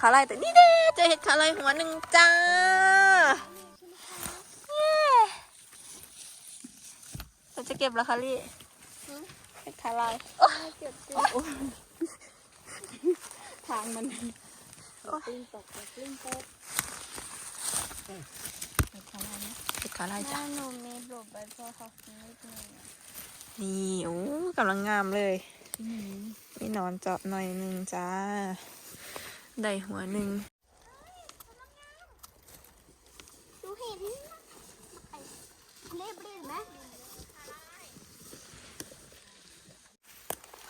ขาลายแต่นี่เด้เจอเห็ดขาลายหัวหนึ่งจ้าเย้เราจะเก็บแล้วค่ะลี่เห็ดขาลายโอ๊ยเก็บสิทางมันกลิ้งตกกลิ้งตกเห็ดขาลายนะเห็ดขาลายจ้ะถ้าหนูมีหลบไปพอเขานิดนึงอะนี่โอ้กำลังงามเลย มีหนอนเจาะหน่อยหนึ่งจ้า ได้หัวหนึ่งดูเห็นเล็บเล็บไหม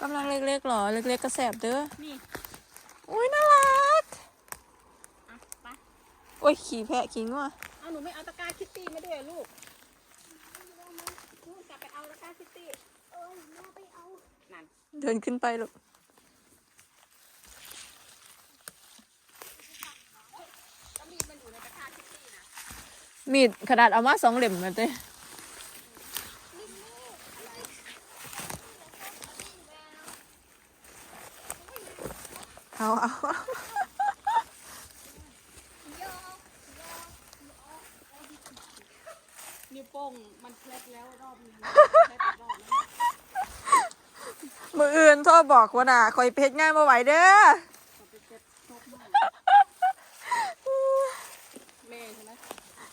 กำลังเล็กๆหรอ เล็กๆก็แสบเด้อ นี่ อุ้ยน่ารักอะไปโอ้ย ขี่แพะขี่งัวเอาหนูไม่เอาตะกร้าคิตตี้มาด้วยเหรอลูกลูกกลับไปเอาตะกร้าคิตตี้ เออแม่ไปเอา นั่น เดินขึ้นไปลูกก็มีมันอยู่ในตะกร้าคิตตี้นะ มีดขนาดเอามาสองเหล่มนะเต้เอาเอานิ้วโป้งมันเคล็ดแล้วรอบนึงเคล็ดอีกรอบนึงมืออื่นโทรบอกว่าน่ะคอยเพชง่ายมาไหวเด้อ เอาไปเคล็ดชกมากแม่ใช่ไหม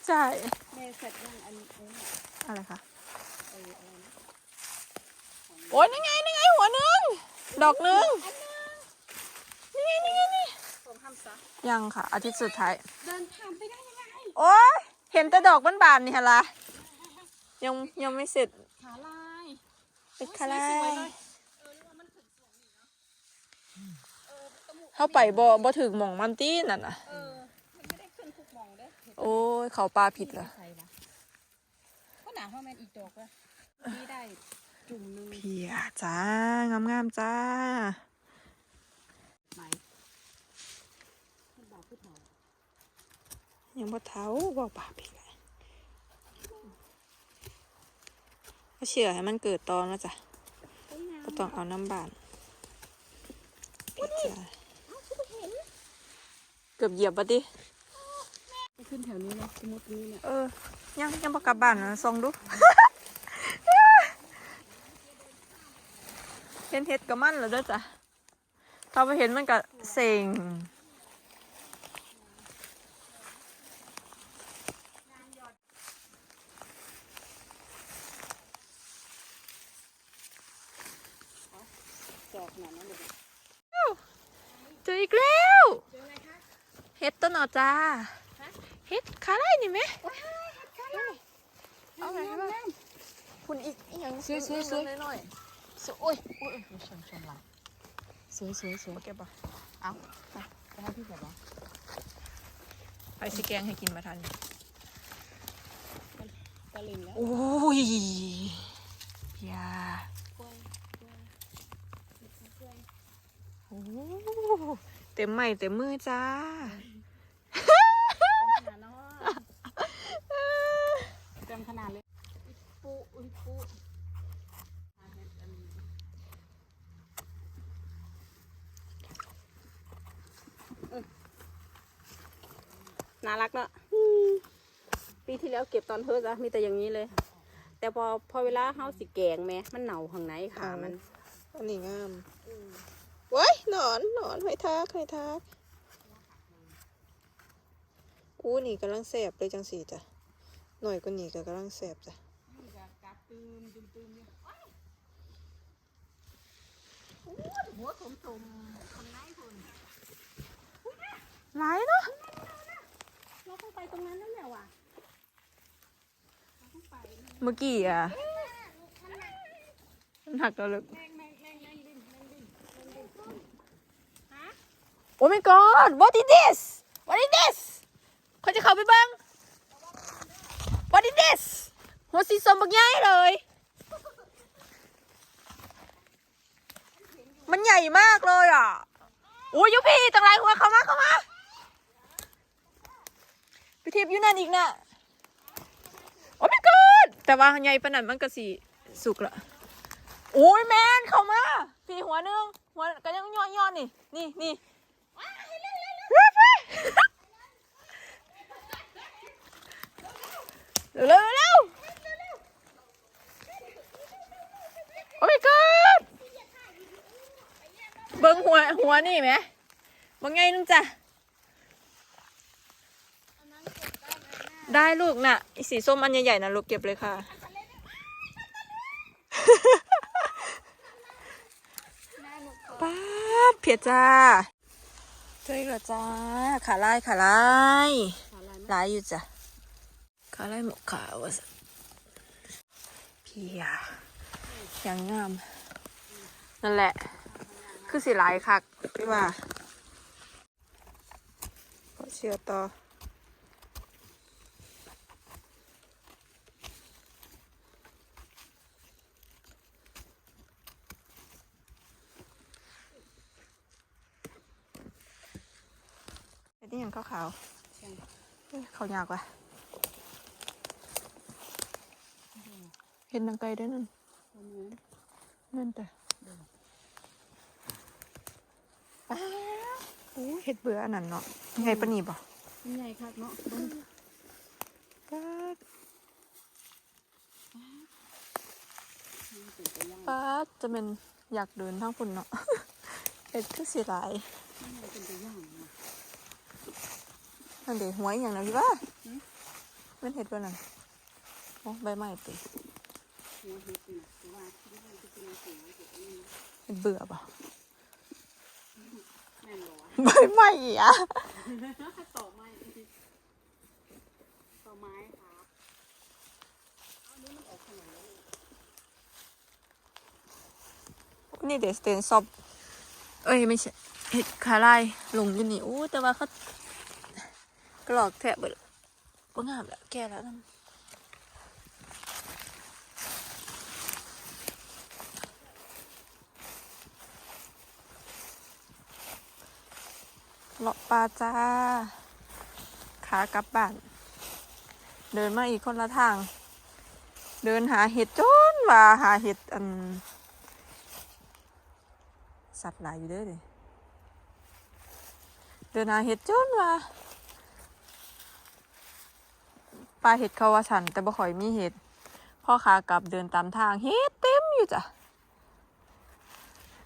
ใช่แม่เสร็จยังอันนี้เอ้ยอะไรคะเอออะไรนะโอ้ยนี่ไงนี่ไงหัวหนึ่งดอกหนึ่งนี่ไงนี่ไงนี่ส่งทำซะยังค่ะ อาทิตย์สุดท้าย เดินทางไปได้ยังไงโอ้ยเห็นแต่ดอกบานๆนี่ฮะละยังยังไม่เสร็จขาลายเป็นคาราสวยยๆเลยเออรู้ว่ามันถึงสวงนี่เนาะเออตะมุเข้าไปบ่บ่ถึงหม่องมันตี้นั่นน่ะเออ โอ้ยเขาปลาผิดเหรอใครวะก็หนาเพราะมันอีกดอกละนี่ได้จุ่มหนึงเพียจ้างามงามๆจ้าไหมมันบอกพูดหน่อยยังบ่เท้าบ่ปลาผิดเลยก็เชื่อให้มันเกิดตอนแล้วจ้ะสวยงามก็ต้องเอาน้ำบานปิดจ้ะเกือบเหยียบปะดิไป ขึ้นแถวนี้นะสมมตินี้เนี่ยเออ ยังยังบ่กลับบ้านนะส่องดู เห็นเห็ดกับมันเหรอเด้อจ้ะถ้าไปเห็นมันก็เซ็งจอกขนาดนั้นเลยเจออีกแล้วเจออะไรคะเห็ดต้นหนอจ้าฮะ เห็ดขาไล่นี่ไหมว้ายเห็ดกันเลยเอาไหนงามบ้างงามคุณอีกอีกอย่างสวยสวยสวยน้อยสวยโอ้ยโอ้ยโอ้ยชนชนหลังสวยสวยสวยๆเก็บป่ะเอาไปไปให้พี่แบบว่าไปสิแกงให้กินมาทันตะลิงแล้วโอ้ยเพียกล้วยกล้วยกล้วยโอ้เต็มไม้เต็มมือจ้า เต็มขนาดเนาะเต็มขนาดเลย ปูอุ้ยปูน่ารักเนอะปีที่แล้วเก็บตอนเพิ่งอะมีแต่อย่างนี้เลย แต่พอพอเวลาเฮาสิแกงแม่มันเหนาข้างในขามัน อันนี้งามว้ายหนอนหนอนหอยทากหอยทากอู้นี่กำลังแสบเลยจังสีจ้ะหน่อยกว่านี้ก็กำลังแสบจ้ะนี่ก็กัด ตืมตืมตืมเนี่ยหัวถมถมข้างในคุณหลายเนาะเราต้องไปตรงนั้นแล้วแหละว่ะเราต้องไปเมื่อกี้อะมันหักตัวลึกแมงแมงแมงแมงดินแมงดินแมงดินฮะโอ้ my god what is this what is this เขาจะเข้าไปเบ้าง what is this หัวสีสมบักใหญ่เลย มันใหญ่มากเลยอะโอ้ยยุพี่ต่างไรหัวเข้ามาเข้ามาไปเทียบยู่นั่นอีกนะโอ้ my god แต่ว่าใหญ่ปนนั้นมันก็สีสุกละโอ้ยแมนเข้ามาพี่หัวนึงหัวก็ยังย้อนย้อนๆนี่นี่นี่เร็วเร็วเร็ว เร็วเร็วเร็วโอ้ my god เบิ้งหัวหัวนี่ไหมเบิ้งไงนึงจ้ะได้ลูกน่ะไอสีส้มอันใหญ่ๆนะลูกเก็บเลยค่ะป๊าบเพียจ้าเจออีกแล้วจ้าขาลายขาลายลายอยู่จ้ะขาลายหมกขาวอะเพียยังงาม นั่นแหละ คือสีลายคักพี่ว่าขอเชื่อต่อไอ้นี่ยังขาวขาวๆเฮ้ยเขาวยากว่ะเห็นนางไกลด้วยนั่นนั่นแต่ ป้าโอ้เห็ดเบื่ออันนั้นเนาะไงปะนี่บ่ใหญ่คักเนาะป้าดป้าดจะเป็นอยากเดินทั้งคนเนาะเห็ดคือสีหลายนั่นเดี๋ยวหัวอหย่างนะพี่ว่ามันเห็ดว่านั่นโอ้ใบไม้ติเห็ดเบื่อป่ะ ใบไม้อีกอะต่อไม้ต่อไม้ครับนี่เดี๋ยวสเตนซอบเอ้ยไม่ใช่เห็ดคาไลลงอยู่นี่อู้แต่ว่าเขากรอกแทะเบิดบ่งามแล้วแก่แล้วนั่น เลาะปลาจ้า ขากลับบ้าน เดินมาอีกคนละทาง เดินหาเห็ดจนว่าหาเห็ดอัน สัตว์หลายอยู่เด้อดิเดินหาเห็ดจนว่าปลาเห็ดเขาว่าฉัน แต่บ่ค่อยมีเห็ดพ่อขากลับเดินตามทางเห็ดเต็มอยู่จ้ะ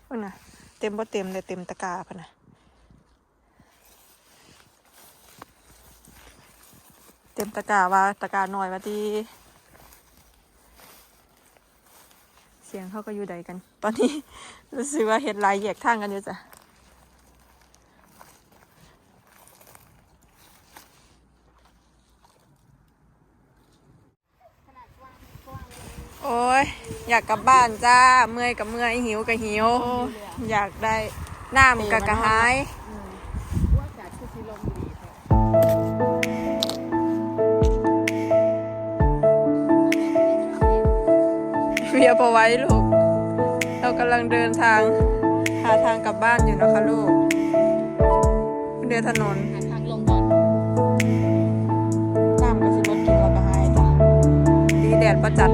เพิ่นน่ะเต็มบ่เต็มเลยเต็มตะกร้าพะนะ ต็มตะกร้าว่าตะกร้าน้อยว่าดีเสียงเขาก็อยู่ใดกัน ตอนนี้รู้สึกว่าเห็ดลายแยกทางกันอยู่จ้ะโอ้ยอยากกลับบ้านจ้า เมื่อยกับเมื่อยหิวกับหิว อยากได้น้ำกับกระหาย เวียบเอาไว้ลูก เรากำลังเดินทางหาทางกลับบ้านอยู่นะคะลูก เดินถนนหาทางลงก่อนน้ำก็สิบกินแล้วก็หายจ้ะดีแดดประจัด